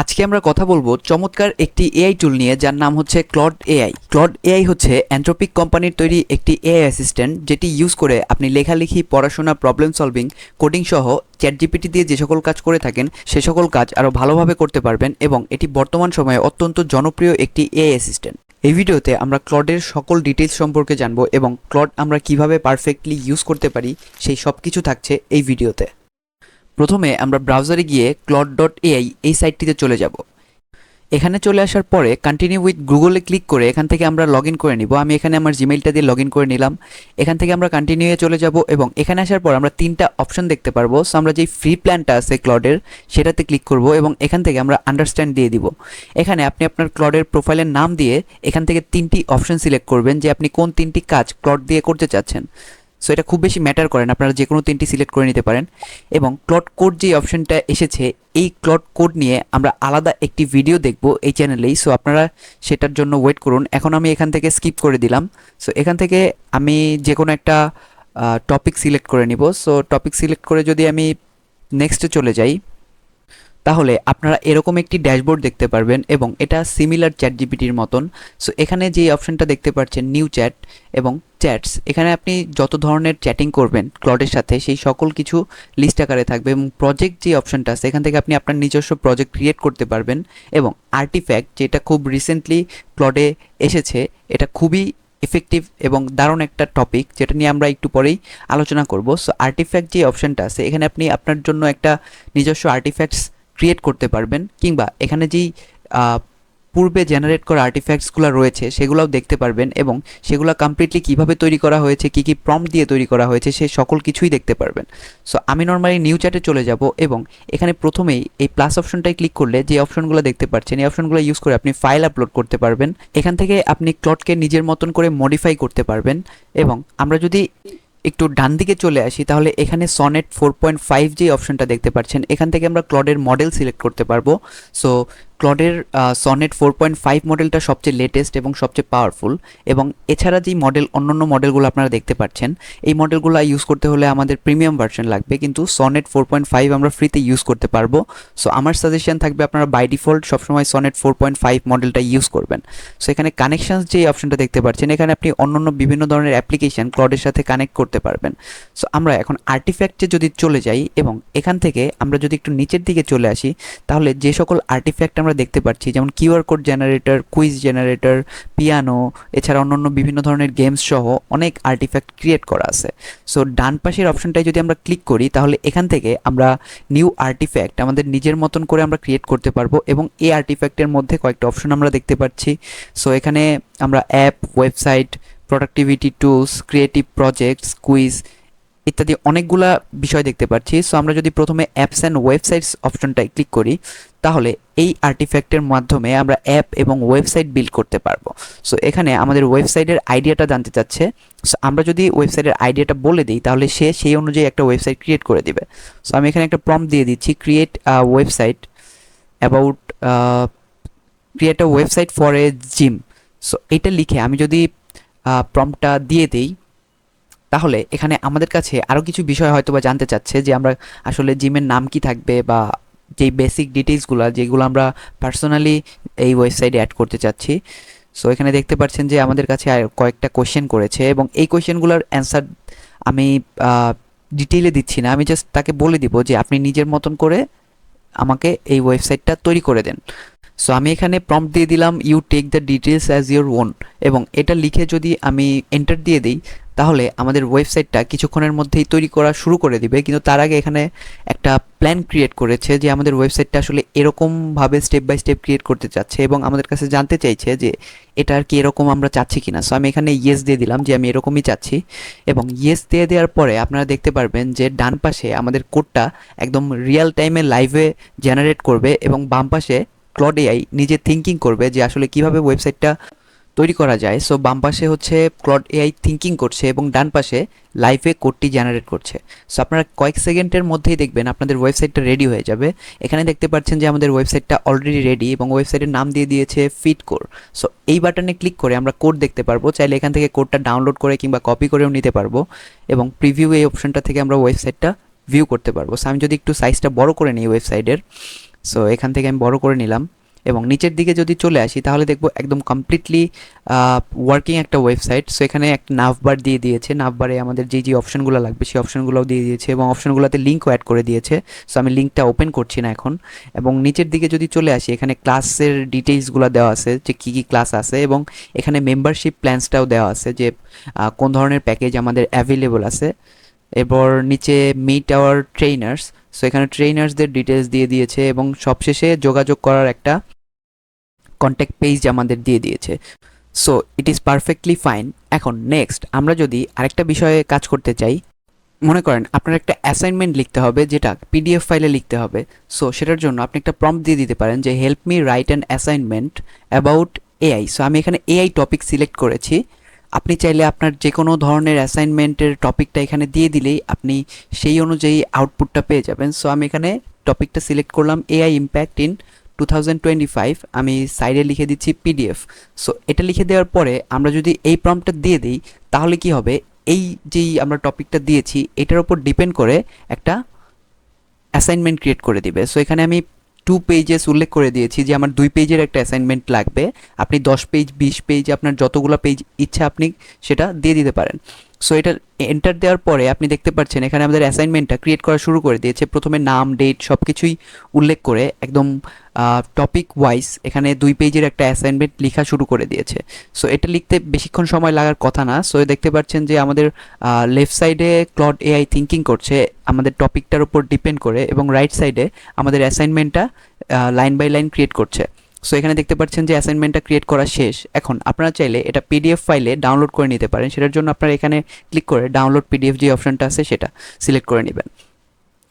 আজকে আমরা কথা বলব চমৎকার একটি এআই টুল নিয়ে, যার নাম হচ্ছে ক্লড এআই ক্লড এআই হচ্ছে অ্যান্থ্রোপিক কোম্পানির তৈরি একটি এআই অ্যাসিস্ট্যান্ট যেটি ইউজ করে আপনি লেখালেখি, পড়াশোনা প্রবলেম সলভিং কোডিং সহ চ্যাট জিপিটি দিয়ে যে সকল কাজ করে থাকেন, সে সকল কাজ আরও ভালোভাবে করতে পারবেন এবং এটি বর্তমান সময়ে অত্যন্ত জনপ্রিয় একটি এআই অ্যাসিস্ট্যান্ট এই ভিডিওতে আমরা ক্লডের সকল ডিটেলস সম্পর্কে জানব এবং ক্লড আমরা কীভাবে পারফেক্টলি ইউজ করতে পারি, সেই সব কিছু থাকছে এই ভিডিওতে। প্রথমে আমরা ব্রাউজারে গিয়ে ক্লড ডট এআই এই সাইটটিতে চলে যাব। এখানে চলে আসার পরে কন্টিনিউ উইথ গুগলে ক্লিক করে এখান থেকে আমরা লগ করে নিব। আমি এখানে আমার জিমেইলটা দিয়ে লগ করে নিলাম। এখান থেকে আমরা কন্টিনিউয়ে চলে যাব এবং এখানে আসার পর আমরা তিনটা অপশন দেখতে পারব। সো আমরা যেই ফ্রি প্ল্যানটা আছে ক্লডের সেটাতে ক্লিক করব এবং এখান থেকে আমরা আন্ডারস্ট্যান্ড দিয়ে দিব। এখানে আপনি আপনার ক্লডের প্রোফাইলের নাম দিয়ে এখান থেকে তিনটি অপশন সিলেক্ট করবেন যে আপনি কোন তিনটি কাজ ক্লড দিয়ে করতে চাচ্ছেন। সো এটা খুব বেশি ম্যাটার করেন আপনারা যে কোনো তিনটি সিলেক্ট করে নিতে পারেন। এবং ক্লট কোড যে অপশনটা এসেছে, এই ক্লট কোড নিয়ে আমরা আলাদা একটি ভিডিও দেখব এই চ্যানেলেই সো আপনারা সেটার জন্য ওয়েট করুন। এখন আমি এখান থেকে স্কিপ করে দিলাম। সো এখান থেকে আমি যে কোনো একটা টপিক সিলেক্ট করে নিব। সো টপিক সিলেক্ট করে যদি আমি নেক্সটে চলে যাই তাহলে আপনারা এরকম একটি ড্যাশবোর্ড দেখতে পারবেন এবং এটা সিমিলার চ্যাট জিপিটির মতন। সো এখানে যে অপশনটা দেখতে পাচ্ছেন নিউ চ্যাট এবং চ্যাটস এখানে আপনি যত ধরনের চ্যাটিং করবেন ক্লডের সাথে, সেই সকল কিছু লিস্ট আকারে থাকবে এবং প্রজেক্ট যে অপশনটা আছে, এখান থেকে আপনি আপনার নিজস্ব প্রজেক্ট ক্রিয়েট করতে পারবেন এবং আর্টিফ্যাক্ট যেটা খুব রিসেন্টলি ক্লডে এসেছে, এটা খুবই এফেক্টিভ এবং দারুণ একটা টপিক যেটা নিয়ে আমরা একটু পরেই আলোচনা করব। সো আর্টিফ্যাক্ট যে অপশনটা আছে, এখানে আপনি আপনার জন্য একটা নিজস্ব আর্টিফ্যাক্টস ক্রিয়েট করতে পারবেন কিংবা এখানে যেই পূর্বে জেনারেট করা আর্টিফ্যাক্টসগুলো রয়েছে সেগুলোও দেখতে পারবেন এবং সেগুলো কমপ্লিটলি কীভাবে তৈরি করা হয়েছে, কী কী প্রম দিয়ে তৈরি করা হয়েছে সে সকল কিছুই দেখতে পারবেন। সো আমি নর্মালি নিউ চ্যাটে চলে যাব এবং এখানে প্রথমেই এই প্লাস অপশনটাই ক্লিক করলে যে অপশনগুলো দেখতে পাচ্ছেন, এই অপশনগুলো ইউজ করে আপনি ফাইল আপলোড করতে পারবেন। এখান থেকে আপনি ক্লটকে নিজের মতন করে মডিফাই করতে পারবেন এবং আমরা যদি একটু ডান দিকে চলে আসি, তাহলে এখানে সনেট ফোর পয়েন্ট ফাইভ যে অপশনটা দেখতে পাচ্ছেন, এখান থেকে আমরা ক্লডের মডেল সিলেক্ট করতে পারব। সো ক্লডের সনেট ফোর পয়েন্ট ফাইভ মডেলটা সবচেয়ে লেটেস্ট এবং সবচেয়ে পাওয়ারফুল এবং এছাড়া যেই মডেল অন্যান্য মডেলগুলো আপনারা দেখতে পাচ্ছেন, এই মডেলগুলো ইউজ করতে হলে আমাদের প্রিমিয়াম ভার্সন লাগবে, কিন্তু সনেট ফোর পয়েন্ট ফাইভ আমরা ফ্রিতে ইউজ করতে পারব। সো আমার সাজেশন থাকবে আপনারা বাই ডিফল্ট সবসময় সনেট ফোর পয়েন্ট ফাইভ মডেলটা ইউজ করবেন। সো এখানে কানেকশনস যে অপশনটা দেখতে পাচ্ছেন, এখানে আপনি অন্যান্য বিভিন্ন ধরনের অ্যাপ্লিকেশন ক্লডের সাথে কানেক্ট করতে পারবেন। সো আমরা এখন আর্টিফ্যাক্টে যদি চলে যাই এবং এখান থেকে আমরা যদি একটু নিচের দিকে চলে আসি, তাহলে যে সকল আর্টিফ্যাক্ট আমরা দেখতে পাচ্ছি, যেমন QR code generator, quiz generator, piano, এছাড়া অন্যান্য বিভিন্ন ধরনের গেমস সহ অনেক আর্টিফ্যাক্ট ক্রিয়েট করা আছে। সো, ডান পাশের অপশনটায় যদি আমরা ক্লিক করি, তাহলে এখান থেকে আমরা নিউ আর্টিফ্যাক্ট আমাদের নিজের মতন করে আমরা ক্রিয়েট করতে পারব এবং এই আর্টিফ্যাক্টের মধ্যে কয়েকটা অপশন আমরা দেখতে পাচ্ছি। সো, এখানে আমরা app, website, productivity tools, creative projects, quiz ইত্যাদি অনেকগুলা বিষয় দেখতে পাচ্ছি। সো, আমরা যদি প্রথমে অ্যাপস অ্যান্ড ওয়েবসাইটস অপশনটায় ক্লিক করি তাহলে এই আর্টিফ্যাক্টের মাধ্যমে আমরা অ্যাপ এবং ওয়েবসাইট বিল্ড করতে পারব। সো এখানে আমাদের ওয়েবসাইটের আইডিয়াটা জানতে চাচ্ছে। সো আমরা যদি ওয়েবসাইটের আইডিয়াটা বলে দিই, তাহলে সে সেই অনুযায়ী একটা ওয়েবসাইট ক্রিয়েট করে দিবে। সো আমি এখানে একটা প্রম্পট দিয়ে দিচ্ছি create website about create a website for a gym so এটা লিখে আমি যদি প্রম্পটটা দিয়ে দিই, তাহলে এখানে আমাদের কাছে আরও কিছু বিষয় হয়তো বা জানতে চাচ্ছে যে আমরা আসলে জিমের নাম কি থাকবে বা যেই বেসিক ডিটেলসগুলো যেগুলো আমরা পার্সোনালি এই ওয়েবসাইটে অ্যাড করতে চাচ্ছি। সো এখানে দেখতে পাচ্ছেন যে আমাদের কাছে কয়েকটা কোয়েশ্চেন করেছে এবং এই কোয়েশ্চেনগুলোর অ্যান্সার আমি ডিটেইলে দিচ্ছি না। আমি জাস্ট তাকে বলে দিব যে আপনি নিজের মতন করে আমাকে এই ওয়েবসাইটটা তৈরি করে দেন। সো আমি এখানে প্রম্পট দিয়ে দিলাম you take the details as your own এবং এটা লিখে যদি আমি এন্টার দিয়ে দিই তাহলে আমাদের ওয়েবসাইটটা কিছুক্ষণের মধ্যেই তৈরি করা শুরু করে দিবে। কিন্তু তার আগে এখানে একটা প্ল্যান ক্রিয়েট করেছে যে আমাদের ওয়েবসাইটটা আসলে এরকমভাবে স্টেপ বাই স্টেপ ক্রিয়েট করতে চাচ্ছে এবং আমাদের কাছে জানতে চাইছে যে এটা আর কি এরকম আমরা চাচ্ছি কিনা। সো আমি এখানে ইয়েস দিয়ে দিলাম যে আমি এরকমই চাচ্ছি এবং ইয়েস দিয়ে দেওয়ার পরে আপনারা দেখতে পারবেন যে ডান পাশে আমাদের কোডটা একদম রিয়েল টাইমে লাইভে জেনারেট করবে এবং বাম পাশে ক্লড এআই নিজে থিঙ্কিং করবে যে আসলে কীভাবে ওয়েবসাইটটা তৈরি করা যায়। সো বাম পাশে হচ্ছে ক্লড এআই থিঙ্কিং করছে এবং ডান পাশে লাইভে কোডটি জেনারেট করছে। সো আপনারা কয়েক সেকেন্ডের মধ্যেই দেখবেন আপনাদের ওয়েবসাইটটা রেডি হয়ে যাবে। এখানে দেখতে পাচ্ছেন যে আমাদের ওয়েবসাইটটা অলরেডি রেডি এবং ওয়েবসাইটের নাম দিয়ে দিয়েছে ফিট কোর সো এই বাটনে ক্লিক করে আমরা কোড দেখতে পারব। চাইলে এখান থেকে কোডটা ডাউনলোড করে কিংবা কপি করেও নিতে পারব এবং প্রিভিউ এই অপশনটা থেকে আমরা ওয়েবসাইটটা ভিউ করতে পারব। সো আমি যদি একটু সাইজটা বড় করে নিই ওয়েবসাইটের সো এখান থেকে আমি বড় করে নিলাম। এবং নিচের দিকে যদি চলে আসি, তাহলে দেখব একদম কমপ্লিটলি ওয়ার্কিং একটা ওয়েবসাইট সো এখানে একটা নাভবার দিয়ে দিয়েছে। নাভবারে আমাদের যেই যে অপশনগুলো লাগবে, সেই অপশনগুলোও দিয়ে দিয়েছে এবং অপশনগুলোতে লিঙ্কও অ্যাড করে দিয়েছে। সো আমি লিঙ্কটা ওপেন করছি না এখন। এবং নিচের দিকে যদি চলে আসি, এখানে ক্লাসের ডিটেইলসগুলো দেওয়া আছে যে, কী কী ক্লাস আছে এবং এখানে মেম্বারশিপ প্ল্যান্সটাও দেওয়া আছে যে কোন ধরনের প্যাকেজ আমাদের অ্যাভেলেবল আছে। এরপর নিচে মিট আওয়ার ট্রেনার্স সো এখানে ট্রেনার্সদের ডিটেলস দিয়ে দিয়েছে এবং সবশেষে যোগাযোগ করার একটা কন্ট্যাক্ট পেজ আমাদের দিয়ে দিয়েছে। So it is perfectly fine এখন নেক্সট আমরা যদি আরেকটা বিষয়ে কাজ করতে চাই, মনে করেন আপনার একটা অ্যাসাইনমেন্ট লিখতে হবে, যেটা পিডিএফ ফাইলে লিখতে হবে। সো সেটার জন্য আপনি একটা প্রম্পট দিয়ে দিতে পারেন যে help me write an assignment about AI so আমি এখানে এআই টপিক সিলেক্ট করেছি। আপনি চাইলে আপনার যে কোনো ধরনের অ্যাসাইনমেন্টের টপিকটা এখানে দিয়ে দিলেই আপনি সেই অনুযায়ী আউটপুটটা পেয়ে যাবেন। সো আমি এখানে টপিকটা সিলেক্ট করলাম এআই ইম্প্যাক্ট ইন টু আমি সাইডে লিখে দিচ্ছি পিডিএফ সো এটা লিখে দেওয়ার পরে আমরা যদি এই প্রম্পটটা দিয়ে দিই, তাহলে কি হবে? এই যেই আমরা টপিকটা দিয়েছি, এটার উপর ডিপেন্ড করে একটা অ্যাসাইনমেন্ট ক্রিয়েট করে দিবে। সো এখানে আমি টু পেজেস উল্লেখ করে দিয়েছি যে আমার দুই পেজের একটা অ্যাসাইনমেন্ট লাগবে। আপনি দশ পেজ বিশ পেজ আপনার যতগুলো পেজ ইচ্ছা আপনি সেটা দিয়ে দিতে পারেন। সো এটা এন্টার দেওয়ার পরে আপনি দেখতে পাচ্ছেন এখানে আমাদের অ্যাসাইনমেন্টটা ক্রিয়েট করা শুরু করে দিয়েছে। প্রথমে নাম ডেট সব কিছুই উল্লেখ করে একদম টপিক ওয়াইজ এখানে দুই পেজের একটা অ্যাসাইনমেন্ট লেখা শুরু করে দিয়েছে। সো এটা লিখতে বেশিক্ষণ সময় লাগার কথা না। সো দেখতে পাচ্ছেন যে আমাদের লেফট সাইডে ক্লড এআই থিঙ্কিং করছে। আমাদের টপিকটার উপর ডিপেন্ড করে এবং রাইট সাইডে আমাদের অ্যাসাইনমেন্টটা লাইন বাই লাইন ক্রিয়েট করছে। সো এখানে দেখতে পাচ্ছেন যে অ্যাসাইনমেন্টটা ক্রিয়েট করা শেষ। এখন আপনারা চাইলে এটা পিডিএফ ফাইলে ডাউনলোড করে নিতে পারেন। সেটার জন্য আপনারা এখানে ক্লিক করে ডাউনলোড পিডিএফ যে অপশনটা আছে, সেটা সিলেক্ট করে নেবেন।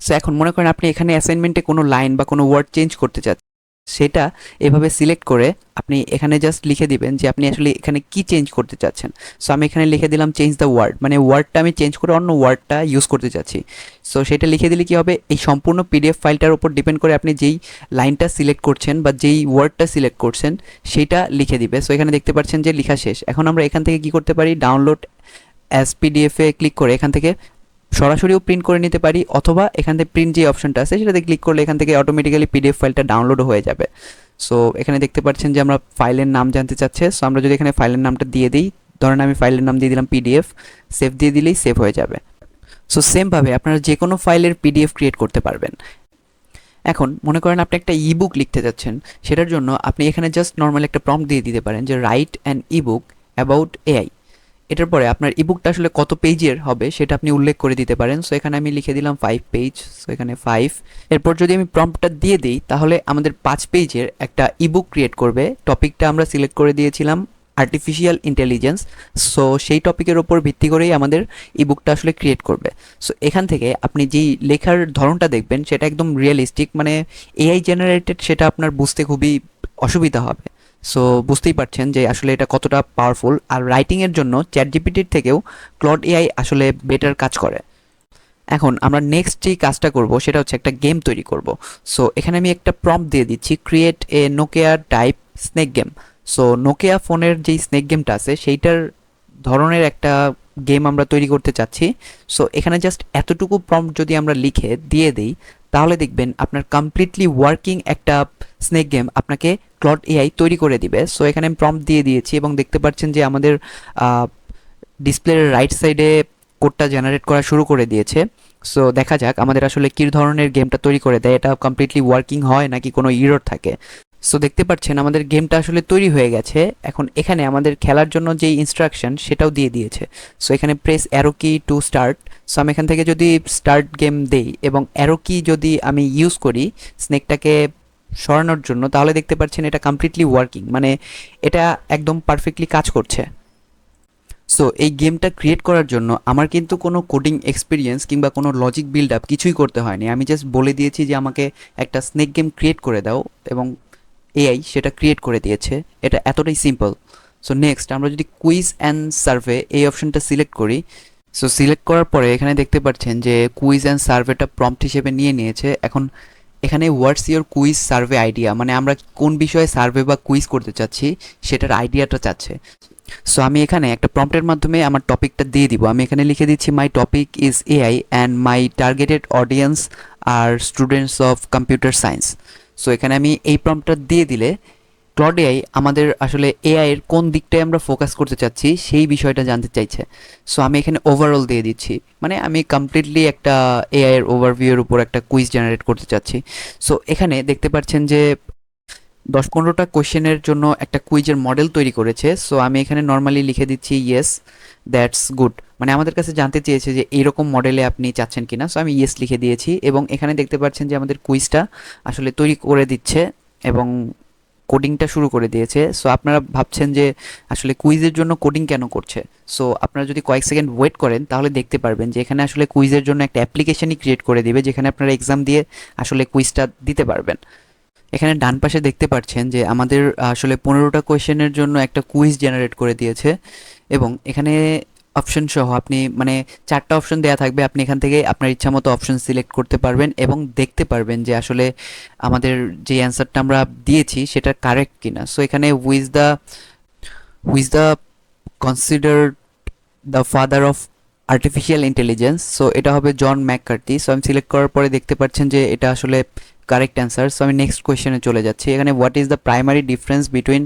সো এখন মনে করেন আপনি এখানে অ্যাসাইনমেন্টে কোনো লাইন বা কোনো ওয়ার্ড চেঞ্জ করতে চাচ্ছেন। সেটা এভাবে সিলেক্ট করে আপনি এখানে জাস্ট লিখে দিবেন যে আপনি আসলে এখানে কি চেঞ্জ করতে চাচ্ছেন। সো আমি এখানে লিখে দিলাম চেঞ্জ দ্য ওয়ার্ড মানে ওয়ার্ডটা আমি চেঞ্জ করে অন্য ওয়ার্ডটা ইউজ করতে চাচ্ছি। সো সেটা লিখে দিলে কি হবে? এই সম্পূর্ণ পিডিএফ ফাইলটার উপর ডিপেন্ড করে আপনি যেই লাইনটা সিলেক্ট করছেন বা যেই ওয়ার্ডটা সিলেক্ট করছেন সেইটা লিখে দিবে। সো এখানে দেখতে পাচ্ছেন যে লেখা শেষ। এখন আমরা এখান থেকে কি করতে পারি? ডাউনলোড অ্যাজ পিডিএফে ক্লিক করে এখান থেকে সরাসরিও প্রিন্ট করে নিতে পারি অথবা এখান থেকে প্রিন্ট যে অপশনটা আছে সেটাতে ক্লিক করলে এখান থেকে অটোমেটিক্যালি পিডিএফ ফাইলটা ডাউনলোড হয়ে যাবে। সো এখানে দেখতে পাচ্ছেন যে আমরা ফাইলের নাম জানতে চাচ্ছে। সো আমরা যদি এখানে ফাইলের নামটা দিয়ে দিই, ধরেন আমি ফাইলের নাম দিয়ে দিলাম পিডিএফ সেভ দিয়ে দিলেই সেভ হয়ে যাবে। সো সেমভাবে আপনারা যে কোনো ফাইলের পিডিএফ ক্রিয়েট করতে পারবেন। এখন, মনে করেন আপনি একটা ইবুক লিখতে যাচ্ছেন, সেটার জন্য আপনি এখানে জাস্ট নর্মাল একটা প্রম্পট দিয়ে দিতে পারেন যে write an ebook about AI এটার পরে আপনার ইবুকটা আসলে কত পেজের হবে সেটা আপনি উল্লেখ করে দিতে পারেন। সো এখানে আমি লিখে দিলাম ফাইভ পেজ সো এখানে ফাইভ এরপর যদি আমি প্রম্পটটা দিয়ে দিই, তাহলে আমাদের পাঁচ পেজের একটা ইবুক ক্রিয়েট করবে। টপিকটা আমরা সিলেক্ট করে দিয়েছিলাম আর্টিফিশিয়াল ইন্টেলিজেন্স সো সেই টপিকের ওপর ভিত্তি করেই আমাদের ইবুকটা আসলে ক্রিয়েট করবে। সো এখান থেকে আপনি যেই লেখার ধরনটা দেখবেন, সেটা একদম রিয়েলিস্টিক মানে এআই জেনারেটেড সেটা আপনার বুঝতে খুবই অসুবিধা হবে। সো বুঝতেই পারছেন যে আসলে এটা কতটা পাওয়ারফুল আর রাইটিংয়ের জন্য চ্যাট জিপিটির থেকেও ক্লড এআই আসলে বেটার কাজ করে। এখন আমরা নেক্সট যে কাজটা করব, সেটা হচ্ছে একটা গেম তৈরি করব। সো এখানে আমি একটা প্রম্পট দিয়ে দিচ্ছি create a Nokia type snake game so Nokia ফোনের যেই স্নেক গেমটা আছে, সেইটার ধরনের একটা গেম আমরা তৈরি করতে চাচ্ছি। সো এখানে জাস্ট এতটুকু প্রম্পট যদি আমরা লিখে দিয়ে দিই তাহলে দেখবেন আপনার কমপ্লিটলি ওয়ার্কিং একটা স্নেক গেম আপনাকে ক্লড এআই তৈরি করে দিবে। সো এখানে আমি প্রম্পট দিয়ে দিয়েছি এবং দেখতে পাচ্ছেন যে আমাদের ডিসপ্লের রাইট সাইডে কোডটা জেনারেট করা শুরু করে দিয়েছে। সো দেখা যাক আমাদের আসলে কী ধরনের গেমটা তৈরি করে দেয়। এটা কমপ্লিটলি ওয়ার্কিং হয় নাকি কোনো ইরোর থাকে? সো দেখতে পাচ্ছেন আমাদের গেমটা আসলে তৈরি হয়ে গেছে। এখন এখানে আমাদের খেলার জন্য যেই ইনস্ট্রাকশন সেটাও দিয়ে দিয়েছে। সো এখানে press arrow key to start so আমি এখান থেকে যদি স্টার্ট গেম দেই এবং অ্যারো কি যদি আমি ইউজ করি স্নেকটাকে সরানোর জন্য, তাহলে দেখতে পাচ্ছেন এটা কমপ্লিটলি ওয়ার্কিং মানে এটা একদম পারফেক্টলি কাজ করছে। সো এই গেমটা ক্রিয়েট করার জন্য আমার কিন্তু কোনো কোডিং এক্সপিরিয়েন্স কিংবা কোনো লজিক বিল্ড আপ কিছুই করতে হয়নি। আমি জাস্ট বলে দিয়েছি যে আমাকে একটা স্নেক গেম ক্রিয়েট করে দাও এবং এআই সেটা ক্রিয়েট করে দিয়েছে। এটা এতটাই সিম্পল সো নেক্সট আমরা যদি কুইজ অ্যান্ড সার্ভে এই অপশনটা সিলেক্ট করি সো সিলেক্ট করার পরে এখানে দেখতে পাচ্ছেন যে কুইজ অ্যান্ড সার্ভেটা প্রম্পট হিসেবে নিয়ে নিয়েছে। এখন এখানে what's your quiz survey idea মানে আমরা কোন বিষয়ে সার্ভে বা কুইজ করতে চাচ্ছি, সেটার আইডিয়াটা চাচ্ছে। সো আমি এখানে একটা প্রম্পটের মাধ্যমে আমার টপিকটা দিয়ে দিব। আমি এখানে লিখে দিচ্ছি my topic is AI and my targeted audience are students of computer science so এখানে আমি এই প্রম্পটটা দিয়ে দিলে ক্লড এআই আমাদের আসলে এআই এর কোন দিকটায় আমরা ফোকাস করতে চাচ্ছি, সেই বিষয়টা জানতে চাইছে। সো আমি এখানে ওভারঅল দিয়ে দিচ্ছি। মানে আমি কমপ্লিটলি একটা এআই এর ওভারভিউর উপর একটা কুইজ জেনারেট করতে চাচ্ছি। সো এখানে দেখতে পাচ্ছেন যে দশ পনেরোটা কোয়েশ্চেনের জন্য একটা কুইজের মডেল তৈরি করেছে। সো আমি এখানে নর্মালি লিখে দিচ্ছি ইয়েস দ্যাটস গুড মানে আমাদের কাছে জানতে চেয়েছে যে এইরকম মডেলে আপনি চাচ্ছেন কিনা। সো আমি ইয়েস লিখে দিয়েছি এবং এখানে দেখতে পাচ্ছেন যে আমাদের কুইজটা আসলে তৈরি করে দিচ্ছে এবং কোডিংটা শুরু করে দিয়েছে। সো আপনারা ভাবছেন যে আসলে কুইজের জন্য কোডিং কেন করছে? সো আপনারা যদি কয়েক সেকেন্ড ওয়েট করেন, তাহলে দেখতে পারবেন যে এখানে আসলে কুইজের জন্য একটা অ্যাপ্লিকেশনই ক্রিয়েট করে দিবে, যেখানে আপনারা এক্সাম দিয়ে আসলে কুইজটা দিতে পারবেন। এখানে ডান পাশে দেখতে পাচ্ছেন যে আমাদের আসলে পনেরোটা কোয়েশ্চেনের জন্য একটা কুইজ জেনারেট করে দিয়েছে। এবং এখানে অপশন সহ আপনি মানে চারটা অপশন দেওয়া থাকবে। আপনি এখান থেকে আপনার ইচ্ছা মতো অপশন সিলেক্ট করতে পারবেন এবং দেখতে পারবেন যে আসলে আমাদের যে অ্যান্সারটা আমরা দিয়েছি সেটা কারেক্ট কিনা। সো এখানে who's the who's the consider the father of artificial intelligence so এটা হবে জন ম্যাককার্টি সো আমি সিলেক্ট করার পরে দেখতে পাচ্ছেন যে এটা আসলে কারেক্ট অ্যান্সার সো আমি নেক্সট কোয়েশ্চেনে চলে যাচ্ছি। এখানে what is the primary difference between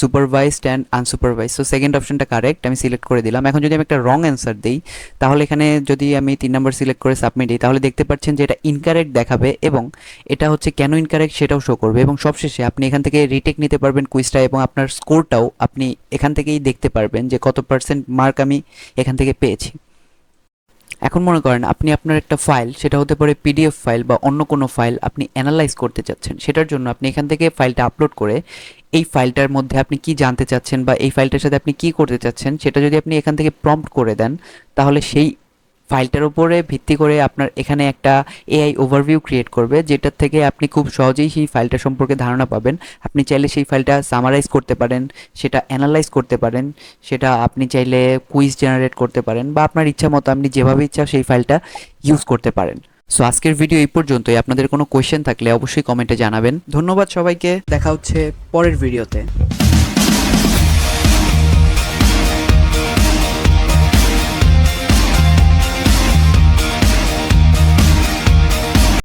supervised and unsupervised so second অপশনটা কারেক্ট আমি সিলেক্ট করে দিলাম। এখন যদি আমি একটা রং অ্যান্সার দিই, তাহলে এখানে যদি আমি তিন নম্বর সিলেক্ট করে সাবমিট দিই, তাহলে দেখতে পাচ্ছেন যে এটা ইনকারেক্ট দেখাবে এবং এটা হচ্ছে কেন ইনকারেক্ট সেটাও শো করবে এবং সবশেষে আপনি এখান থেকে রিটেক নিতে পারবেন কুইজটা এবং আপনার স্কোরটাও আপনি এখান থেকেই দেখতে পারবেন যে কত পার্সেন্ট মার্ক আমি এখান থেকে পেয়েছি। এখন মনে করেন আপনি আপনার একটা ফাইল সেটা হতে পারে পিডিএফ ফাইল বা অন্য কোনো ফাইল আপনি অ্যানালাইজ করতে চাচ্ছেন, সেটার জন্য আপনি এখান থেকে ফাইলটা আপলোড করে এই ফাইলটার মধ্যে আপনি কি জানতে চাচ্ছেন বা এই ফাইলটার সাথে আপনি কি করতে চাচ্ছেন, সেটা যদি আপনি এখান থেকে প্রম্পট করে দেন, তাহলে সেই ফাইলটার উপরে ভিত্তি করে আপনার এখানে একটা এআই ওভারভিউ ক্রিয়েট করবে, যেটার থেকে আপনি খুব সহজেই সেই ফাইলটা সম্পর্কে ধারণা পাবেন। আপনি চাইলে সেই ফাইলটা সামারাইজ করতে পারেন, সেটা অ্যানালাইজ করতে পারেন, সেটা আপনি চাইলে কুইজ জেনারেট করতে পারেন, বা আপনার ইচ্ছা মতো আপনি যেভাবে ইচ্ছা সেই ফাইলটা ইউজ করতে পারেন। সো আজকের ভিডিও এই পর্যন্তই। আপনাদের কোনো কোয়েশ্চেন থাকলে অবশ্যই কমেন্টে জানাবেন। ধন্যবাদ সবাইকে। দেখা হচ্ছে পরের ভিডিওতে